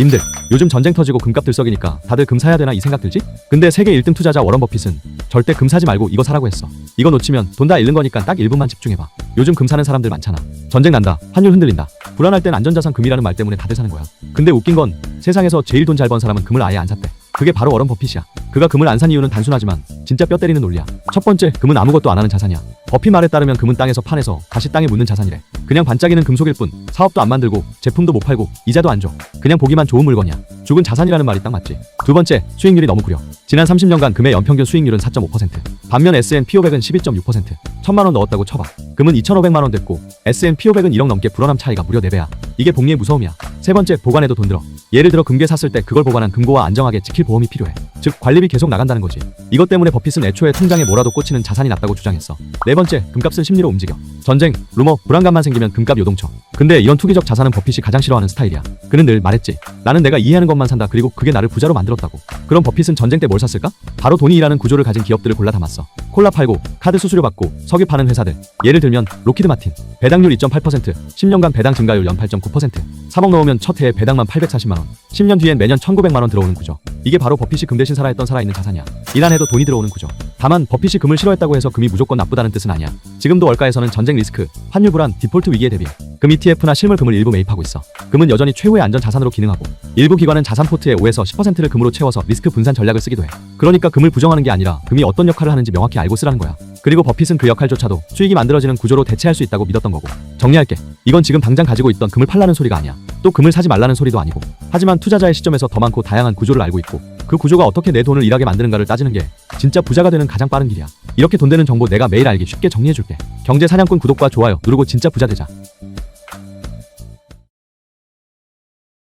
님들 요즘 전쟁 터지고 금값 들썩이니까 다들 금 사야 되나 이 생각 들지? 근데 세계 1등 투자자 워런 버핏은 절대 금 사지 말고 이거 사라고 했어. 이거 놓치면 돈 다 잃는 거니까 딱 1분만 집중해봐. 요즘 금 사는 사람들 많잖아. 전쟁 난다. 환율 흔들린다. 불안할 땐 안전자산 금이라는 말 때문에 다들 사는 거야. 근데 웃긴 건 세상에서 제일 돈 잘 번 사람은 금을 아예 안 샀대. 그게 바로 워런 버핏이야. 그가 금을 안 산 이유는 단순하지만 진짜 뼈 때리는 논리야. 첫 번째, 금은 아무것도 안 하는 자산이야. 버핏 말에 따르면 금은 땅에서 파내서 다시 땅에 묻는 자산이래. 그냥 반짝이는 금속일 뿐 사업도 안 만들고 제품도 못 팔고 이자도 안 줘. 그냥 보기만 좋은 물건이야. 죽은 자산이라는 말이 딱 맞지. 두 번째, 수익률이 너무 구려. 지난 30년간 금의 연평균 수익률은 4.5%. 반면 S&P 500은 12.6%. 천만 원 넣었다고 쳐봐. 금은 2,500만 원 됐고 S&P 500은 1억 넘게 불어남 차이가 무려 4배야. 이게 복리의 무서움이야. 세 번째, 보관에도 돈 들어. 예를 들어 금괴 샀을 때 그걸 보관한 금고와 안정하게 지킬 보험이 필요해. 즉 관리비 계속 나간다는 거지. 이것 때문에 버핏은 애초에 통장에 뭐라도 꽂히는 자산이 낫다고 주장했어. 네 번째, 금값은 심리로 움직여. 전쟁, 루머, 불안감만 생기면 금값 요동쳐. 근데 이런 투기적 자산은 버핏이 가장 싫어하는 스타일이야. 그는 늘 말했지. 나는 내가 이해하는 것만 산다. 그리고 그게 나를 부자로 만들었다고. 그럼 버핏은 전쟁 때 뭘 샀을까? 바로 돈이 일하는 구조를 가진 기업들을 골라 담았어. 콜라 팔고, 카드 수수료 받고, 석유 파는 회사들. 예를 들면 로키드 마틴. 배당률 2.8%, 10년간 배당 증가율 연 8.9%. 3억 넣으면 첫 해에 배당만 840만 원. 10년 뒤엔 매년 1,900만 원 들어오는 구조. 이게 바로 버핏이 금 대신 살아했던 살아있는 자산이야. 일안 해도 돈이 들어오는 구조. 다만 버핏이 금을 싫어했다고 해서 금이 무조건 나쁘다는 뜻은 아니야. 지금도 월가에서는 전쟁 리스크, 환율 불안, 디폴트 위기에 대비해 금 ETF나 실물 금을 일부 매입하고 있어. 금은 여전히 최후의 안전 자산으로 기능하고 일부 기관은 자산 포트의 5에서 10%를 금으로 채워서 리스크 분산 전략을 쓰기도 해. 그러니까 금을 부정하는 게 아니라 금이 어떤 역할을 하는지 명확히 알고 쓰라는 거야. 그리고 버핏은 그 역할조차도 수익이 만들어지는 구조로 대체할 수 있다고 믿었던 거고. 정리할게. 이건 지금 당장 가지고 있던 금을 팔라는 소리가 아니야. 또 금을 사지 말라는 소리도 아니고. 하지만 투자자의 시점에서 더 많고 다양한 구조를 알고 있고 그 구조가 어떻게 내 돈을 일하게 만드는가를 따지는 게 진짜 부자가 되는 가장 빠른 길이야. 이렇게 돈 되는 정보 내가 매일 알기 쉽게 정리해줄게. 경제 사냥꾼 구독과 좋아요 누르고 진짜 부자 되자.